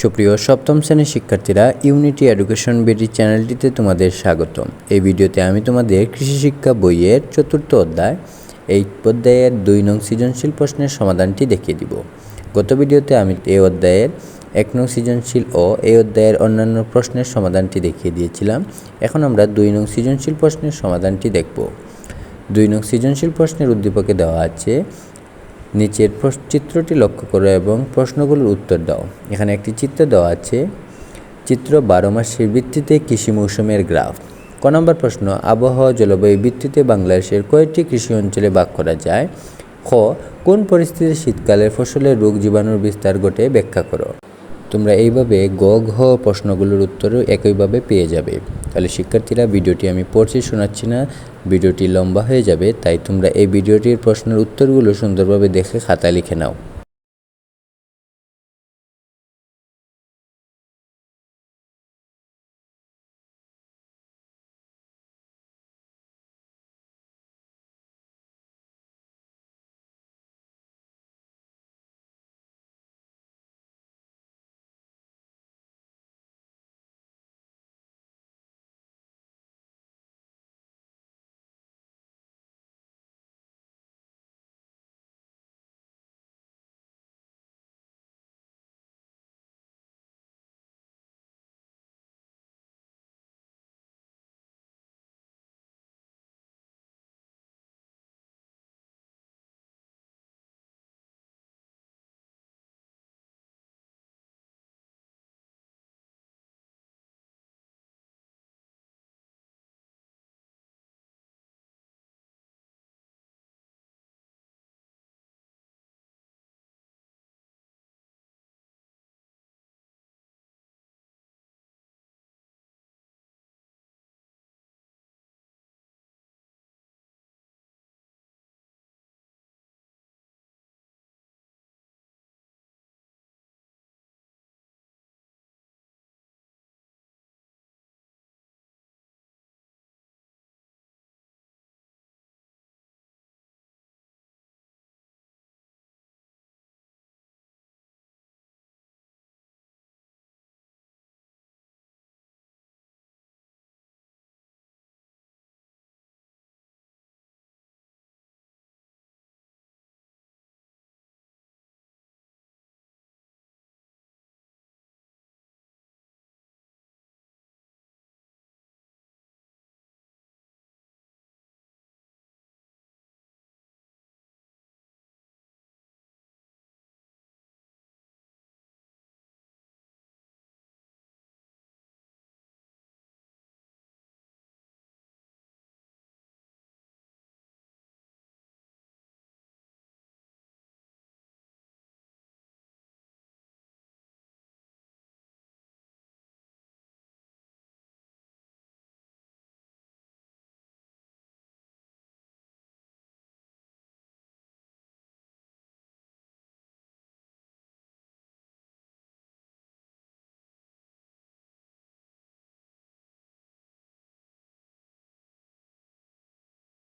সুপ্রিয় সপ্তম শ্রেণির শিক্ষার্থীরা ইউনিটি এডুকেশন বিডি চ্যানেলটিতে তোমাদের স্বাগতম। এই ভিডিওতে আমি তোমাদের কৃষি শিক্ষা বইয়ের চতুর্থ অধ্যায় এই অধ্যায়ের দুই নং সৃজনশীল প্রশ্নের সমাধানটি দেখিয়ে দিব। গত ভিডিওতে আমি এই অধ্যায়ের এক নং সৃজনশীল ও এই অধ্যায়ের অন্যান্য প্রশ্নের সমাধানটি দেখিয়ে দিয়েছিলাম। এখন আমরা দুই নং সৃজনশীল প্রশ্নের সমাধানটি দেখব। দুই নং সৃজনশীল প্রশ্নের উদ্দীপকে দেওয়া আছে নিচের চিত্রটি লক্ষ্য করো এবং প্রশ্নগুলোর উত্তর দাও। এখানে একটি চিত্র দেওয়া আছে। চিত্র বারো মাসের ভিত্তিতে কৃষি মৌসুমের গ্রাফ। ক নম্বর প্রশ্ন, আবহাওয়া জলবায়ু ভিত্তিতে বাংলাদেশের কয়েকটি কৃষি অঞ্চলে ভাগ করা যায়? খ, কোন পরিস্থিতিতে শীতকালে ফসলের রোগ জীবাণুর বিস্তার ঘটে ব্যাখ্যা করো। তোমরা এইভাবে গ, ঘ প্রশ্নগুলোর উত্তরও একইভাবে পেয়ে যাবে। তাহলে শিক্ষার্থীরা ভিডিওটি আমি পড়ছি, শোনাচ্ছি না। ভিডিওটি লম্বা হয়ে যাবে, তাই তোমরা এই ভিডিওটির প্রশ্নের উত্তরগুলো সুন্দরভাবে দেখে খাতা লিখে নাও।